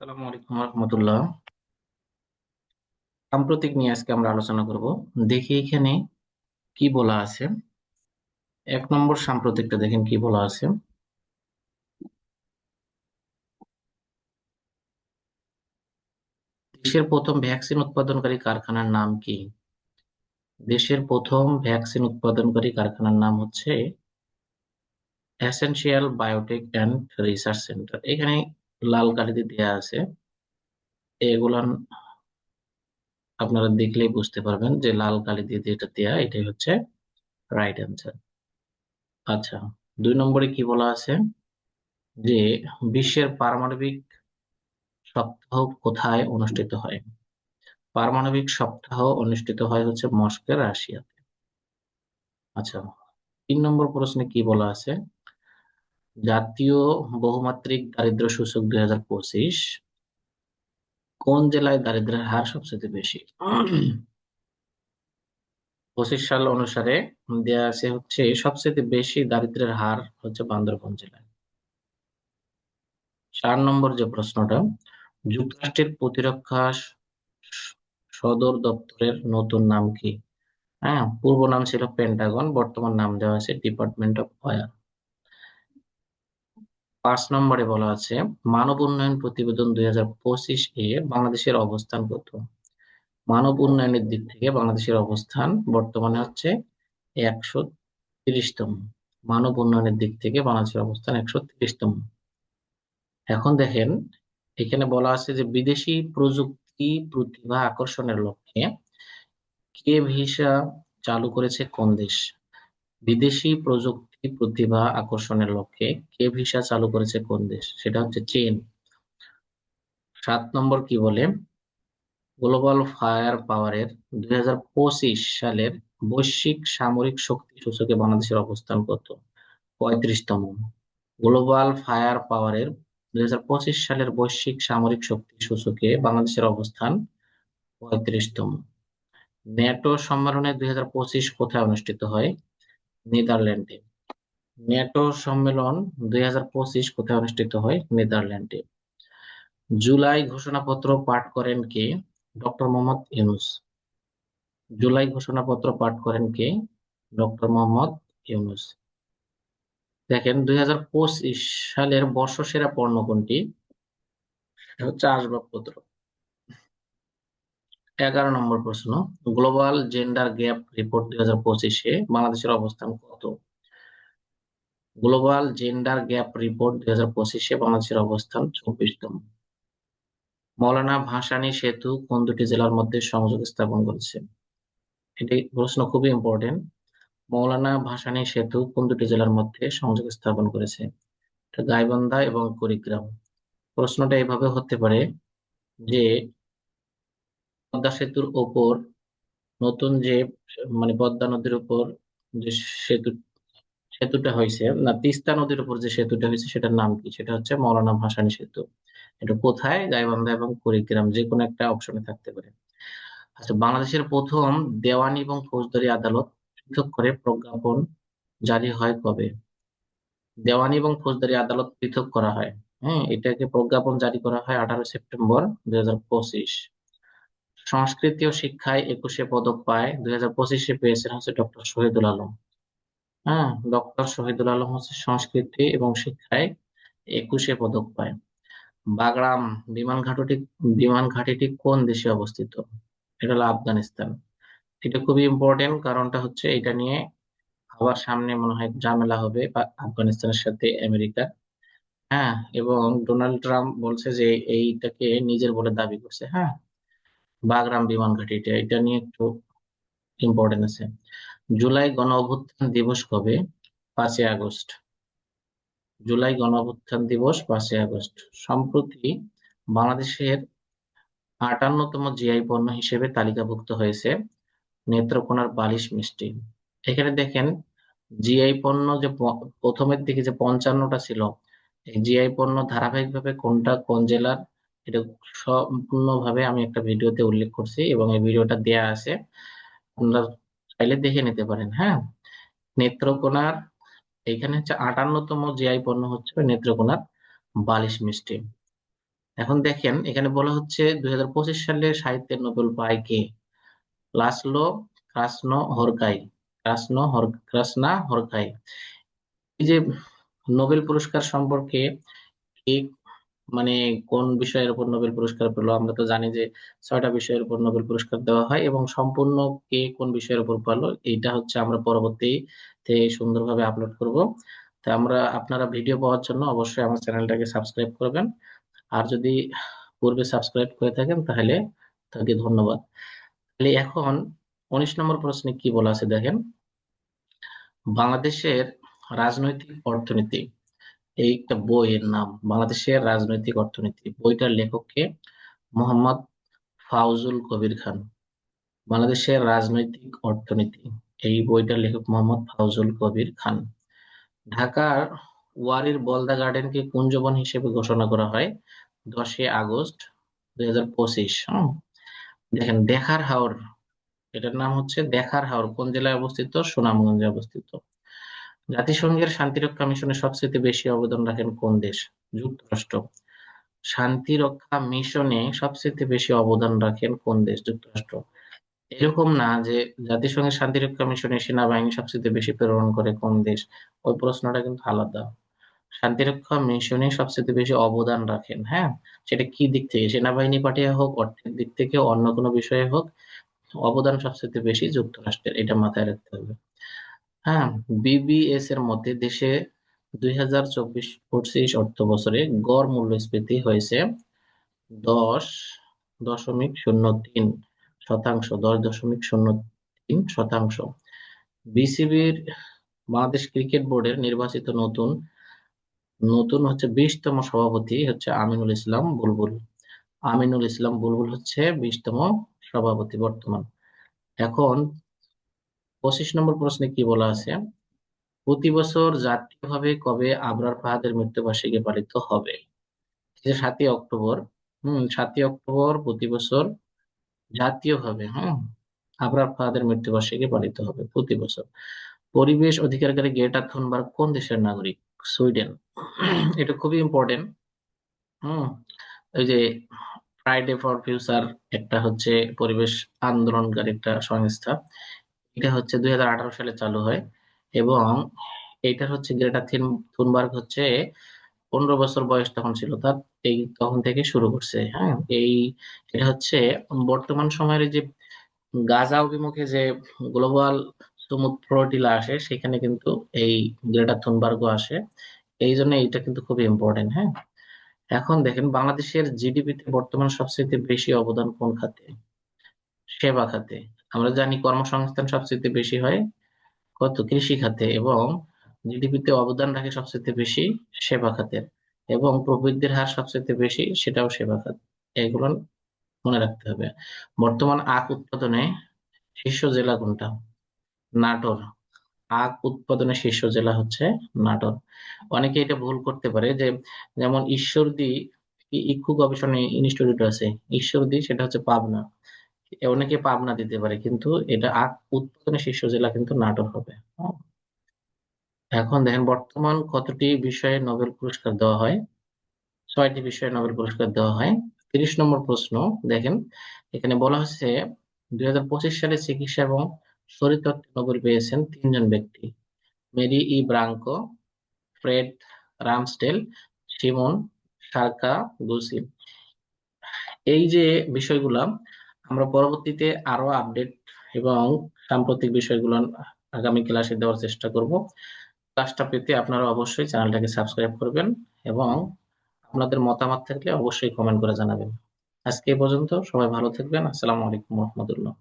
আসসালামু আলাইকুম। রহমতুল্লাহ। সাম্প্রতিক নিয়ে আজকে আমরা আলোচনা করব। দেখি এখানে কি বলা আছে। এক নম্বর সাম্প্রতিকটা দেখেন কি বলা আছে। দেশের প্রথম ভ্যাকসিন উৎপাদনকারী কারখানার নাম কি? দেশের প্রথম ভ্যাকসিন উৎপাদনকারী কারখানার নাম হচ্ছে essential biotech and research centre এখানে লাল কালিতে দেয়া আছে। এগুলান আপনারা দেখলেই বুঝতে পারবেন যে লাল কালি দিয়ে যেটা দেয়া, এটাই হচ্ছে রাইট অ্যান্সার আচ্ছা দুই নম্বরে কি বলা আছে? যে বিশ্বের পারমাণবিক সপ্তাহ কোথায় অনুষ্ঠিত হয়? পারমাণবিক সপ্তাহ অনুষ্ঠিত হয় হচ্ছে মস্কো, রাশিয়াতে। আচ্ছা তিন নম্বর প্রশ্নে কি বলা আছে? জাতীয় বহুমাত্রিক দারিদ্র সূচক দুই হাজার পঁচিশ কোন জেলায় দারিদ্রের হার সবচেয়ে বেশি? পঁচিশ সাল অনুসারে দেয়া আছে হচ্ছে সবচেয়ে বেশি দারিদ্রের হার হচ্ছে বান্দরবন জেলায়। চার নম্বর যে প্রশ্নটা, যুক্তরাষ্ট্রের প্রতিরক্ষা সদর দপ্তরের নতুন নাম কি? হ্যাঁ পূর্ব নাম ছিল পেন্টাগন বর্তমান নাম দেওয়া আছে ডিপার্টমেন্ট অফ ফায়ার পাঁচ নম্বরে বলা আছে, মানব উন্নয়ন প্রতিবেদন দুই হাজার পঁচিশ এ বাংলাদেশের অবস্থান কত? মানব উন্নয়নের দিক থেকে বাংলাদেশের অবস্থান বর্তমানে হচ্ছে একশো তিরিশতম। মানব উন্নয়নের দিক থেকে বাংলাদেশের অবস্থান একশো তিরিশতম। এখন দেখেন, এখানে বলা আছে যে বিদেশি প্রযুক্তি প্রতিভা আকর্ষণের লক্ষ্যে কে ভিসা চালু করেছে কোন দেশ? বিদেশি প্রযুক্তি প্রতিভা আকর্ষণের লক্ষ্যে কে ভিসা চালু করেছে কোন দেশ? সেটা হচ্ছে চীন। সাত নম্বর কি বলে? গ্লোবাল ফায়ার পাওয়ারের দুই হাজার পঁচিশ সালের বৈশ্বিক সামরিক শক্তি সূচকে বাংলাদেশের অবস্থান কত? পঁয়ত্রিশতম। গ্লোবাল ফায়ার পাওয়ারের দুই হাজার পঁচিশ সালের বৈশ্বিক সামরিক শক্তি সূচকে বাংলাদেশের অবস্থান পঁয়ত্রিশতম। ন্যাটো সম্মেলনে দুই হাজার পঁচিশ কোথায় অনুষ্ঠিত হয়? নেদারল্যান্ডে। ন্যাটো সম্মেলন দুই হাজার পঁচিশ কোথায় অনুষ্ঠিত হয়? নেদারল্যান্ডে। জুলাই ঘোষণাপত্র পাঠ করেন কে? ডক্টর মোহাম্মদ ইউনুস। জুলাই ঘোষণাপত্র পাঠ করেন কে? ডক্টর মোহাম্মদ ইউনুস। দেখেন, দুই হাজার পঁচিশ সালের বর্ষসেরা পণ্য কোনটি? হচ্ছে আসবাবপত্র। এগারো নম্বর প্রশ্ন, গ্লোবাল জেন্ডার গ্যাপ রিপোর্ট দুই বাংলাদেশের অবস্থান কত? গ্লোবাল জেন্ডার গ্যাপ রিপোর্ট দুই হাজার পঁচিশে বাংলাদেশের অবস্থান চব্বিশতম। মৌলানা ভাসানী সেতু কোন দুটি জেলার মধ্যে সংযোগ স্থাপন করেছে? এটি প্রশ্ন খুবই ইম্পর্টেন্ট মৌলানা ভাসানী সেতু কোন দুটি জেলার মধ্যে সংযোগ স্থাপন করেছে? গাইবান্ধা এবং কুড়িগ্রাম। প্রশ্নটা এভাবে হতে পারে যে পদ্মা সেতুর ওপর নতুন যে মানে পদ্মা নদীর উপর যে সেতু সেতুটা হয়েছে না, তিস্তা নদীর উপর যে সেতুটা হয়েছে সেটার নাম কি? সেটা হচ্ছে মৌলানা ভাসানী সেতু। এটা কোথায়? গাইবান্ধা এবং কুড়িগ্রাম যে কোনো একটা অপশনে থাকতে পারে। আচ্ছা বাংলাদেশের প্রথম দেওয়ানি এবং ফৌজদারি আদালত পৃথক করে প্রজ্ঞাপন জারি হয় কবে? দেওয়ানি এবং ফৌজদারি আদালত পৃথক করা হয়। হ্যাঁ এটাকে প্রজ্ঞাপন জারি করা হয় আঠারো সেপ্টেম্বর দুই হাজার পঁচিশ। সংস্কৃতি ও শিক্ষায় একুশে পদক পায় দুই হাজার পঁচিশে পেয়েছেন হচ্ছে ডক্টর শহীদুল আলম। হ্যাঁ ডক্টর শহীদুল আলম হচ্ছে সংস্কৃতি এবং শিক্ষায় একুশে পদক পায়। বাগরাম, বিমান ঘাটটি বিমান ঘাটিটি কোন দেশে অবস্থিত? এটা হলো আফগানিস্তান। এটা খুবই ইম্পর্টেন্ট কারণটা হচ্ছে এটা নিয়ে আবার সামনে মনে হয় ঝামেলা হবে আফগানিস্তানের সাথে আমেরিকা। হ্যাঁ এবং ডোনাল্ড ট্রাম্প বলছে যে এইটাকে নিজের বলে দাবি করছে। হ্যাঁ বাগরাম বিমান ঘাটিটা, এটা নিয়ে একটু ইম্পর্টেন্ট আছে। জুলাই গণ অভ্যুত্থান দিবস কবে? পাঁচই আগস্ট। জুলাই গণ অভ্যুত্থান দিবস, পাঁচই আগস্ট। সম্প্রতি বাংলাদেশের আটান্নতম জিআই পণ্য হিসেবে তালিকাভুক্ত হয়েছে নেত্রকোনার বালিশ মিষ্টি। এখানে দেখেন, জিআই পণ্য যে প্রথমের দিকে যে পঞ্চান্নটা ছিল জিআই পণ্য ধারাবাহিকভাবে কোনটা, কোন জেলার, এটা সম্পূর্ণভাবে আমি একটা ভিডিওতে উল্লেখ করছি এবং এই ভিডিওটা দেয়া আছে। আপনারা চাইলে দেখে নিতে পারেন হ্যাঁ? নেত্রকোনার, এখানে হচ্ছে আটান্নতম জিআই পণ্য হচ্ছে নেত্রকোনার বালিশ মিষ্টি। এখন দেখেন, এখানে বলা হচ্ছে দুই সালে সাহিত্যের নোবেল পায় কে? লাসলো ক্রাসনো হরকাই, ক্রাসনো হর, ক্রাসনা হরকাই। এই যে নোবেল পুরস্কার সম্পর্কে কে মানে কোন বিষয়ের উপর নোবেল পুরস্কার পেল? আমরা তো জানি যে ছয়টা বিষয়ের উপর নোবেল পুরস্কার দেওয়া হয় এবং সম্পূর্ণ কে কোন বিষয়ের উপর পেল এইটা হচ্ছে আমরা পরবর্তীতে সুন্দরভাবে আপলোড করব। তো আমরা আপনারা ভিডিও পাওয়ার জন্য অবশ্যই আমার চ্যানেলটাকে সাবস্ক্রাইব করবেন। আর যদি পূর্বে সাবস্ক্রাইব করে থাকেন তাহলে তাকে ধন্যবাদ। তাহলে এখন উনিশ নম্বর প্রশ্নে কি বলা আছে দেখেন? বাংলাদেশের রাজনৈতিক অর্থনীতি এই একটা বইয়ের নাম, বাংলাদেশের রাজনৈতিক অর্থনীতি। বইটার লেখককে মোহাম্মদ ফাউজুল কবির খান। বাংলাদেশের রাজনৈতিক অর্থনীতি। এই বইটার লেখক মোহাম্মদ ফাউজুল কবির খান। ঢাকার ওয়ারির বলদা গার্ডেনকে কুঞ্জবন হিসেবে ঘোষণা করা হয় দশই আগস্ট দুই হাজার পঁচিশ। দেখেন, দেখার হাওর। এটার নাম হচ্ছে দেখার হাওর। কোন জেলায় অবস্থিত? সুনামগঞ্জে অবস্থিত। জাতিসংঘের শান্তিরক্ষা মিশনে সবচেয়ে বেশি অবদান রাখেন কোন দেশ? যুক্তরাষ্ট্র। শান্তিরক্ষা মিশনে সবচেয়ে বেশি অবদান রাখেন কোন দেশ? যুক্তরাষ্ট্র। এরকম না যে জাতিসংঘের শান্তিরক্ষা মিশনে সেনাবাহিনী সবচেয়ে বেশি প্রেরণ করে কোন দেশ? ওই প্রশ্নটা কিন্তু আলাদা। শান্তিরক্ষা মিশনে সবচেয়ে বেশি অবদান রাখেন হ্যাঁ? সেটা কি দিক থেকে? সেনাবাহিনী পাঠিয়ে হোক অর্থের দিক থেকে অন্য কোনো বিষয়ে হোক, অবদান সবচেয়ে বেশি যুক্তরাষ্ট্রের। এটা মাথায় রাখতে হবে। হ্যাঁ বিবিএস এর মধ্যে দেশে দুই হাজার চব্বিশ পঁচিশ অর্থ বছরে গড় মূল্যস্ফীতি হয়েছে দশ দশমিক শূন্য তিন শতাংশ, দশ দশমিক শূন্য তিন শতাংশ। বিসিবির বাংলাদেশ ক্রিকেট বোর্ডের নির্বাচিত নতুন নতুন হচ্ছে বিশতম সভাপতি হচ্ছে আমিনুল ইসলাম বুলবুল। আমিনুল ইসলাম বুলবুল হচ্ছে বিশতম সভাপতি বর্তমান। এখন পঁচিশ নম্বর প্রশ্নে কি বলা আছে? প্রতি বছর জাতীয়ভাবে কবে? আবরার ফাহাদের মৃত্যুবার্ষিকী পালিত হবে। সাতই অক্টোবর, হম, সাতই অক্টোবর প্রতি বছর জাতীয়ভাবে হ্যাঁ আবরার ফাহাদের মৃত্যুবার্ষিকী পালিত হবে প্রতি বছর। পরিবেশ অধিকারকারী গ্রেটা থুনবার্গ কোন দেশের নাগরিক? সুইডেন। এটা খুবই ইম্পর্টেন্ট হম, ওই যে ফ্রাইডে ফর ফিউচার একটা হচ্ছে পরিবেশ আন্দোলনকারী একটা সংস্থা। এটা হচ্ছে দুই হাজার আঠারো সালে চালু হয় এবং এইটার হচ্ছে গ্রেটা থুনবার্গ হচ্ছে পনেরো বছর বয়স তখন ছিল, তার এই তখন থেকে শুরু করছে হ্যাঁ? এই, এটা হচ্ছে বর্তমান সময়ের যে গাজা অভিমুখে যে গ্লোবাল সমুদ্রটিলা আসে, সেখানে কিন্তু এই গ্রেটার থুনবার্গও আসে, এই জন্য এইটা কিন্তু খুবই ইম্পর্টেন্ট হ্যাঁ? এখন দেখেন বাংলাদেশের জিডিপিতে বর্তমান সবচেয়ে বেশি অবদান কোন খাতে? সেবা খাতে। আমরা জানি কর্মসংস্থান সবচেয়ে বেশি হয় কত? কৃষি খাতে এবং জিডিপিতে অবদান রাখে সবচেয়ে বেশি সেবা খাতের। এবং প্রবৃদ্ধির হার সবচেয়ে বেশি সেটাও সেবা খাত। এগুলো মনে রাখতে হবে। বর্তমান আখ উৎপাদনে শীর্ষ জেলা কোনটা? নাটোর। আখ উৎপাদনে শীর্ষ জেলা হচ্ছে নাটোর। অনেকে এটা ভুল করতে পারে যে যেমন ঈশ্বরদী ইক্ষু গবেষণা ইনস্টিটিউট আছে। ঈশ্বরদী, সেটা হচ্ছে পাবনা। অনেকে পাবনা দিতে পারে, কিন্তু এটা উৎপাদনের শীর্ষ জেলা কিন্তু নাটোর হবে। এখন দেখেন, বর্তমান কতটি বিষয়ে নোবেল পুরস্কার দেওয়া হয়? ছয়টি বিষয়ে নোবেল পুরস্কার দেওয়া হয়। তিরিশ নম্বর প্রশ্ন, দেখেন, এখানে বলা হচ্ছে দুই হাজার পঁচিশ সালে চিকিৎসা এবং শরীরতত্ত্বে নোবেল পেয়েছেন তিনজন ব্যক্তি। Mary E Brunkow, Fred Ramsdell, Shimon Sakaguchi এই যে বিষয়গুলা আমরা পরবর্তীতে আরও আপডেট এবং সাম্প্রতিক বিষয়গুলো আগামী ক্লাসে দেওয়ার চেষ্টা করব। ক্লাসটা পেতে আপনারা অবশ্যই চ্যানেলটাকে সাবস্ক্রাইব করবেন এবং আপনাদের মতামত থাকলে অবশ্যই কমেন্ট করে জানাবেন। আজকে এই পর্যন্ত সবাই ভালো থাকবেন। আসসালামু আলাইকুম রহমতুল্লাহ।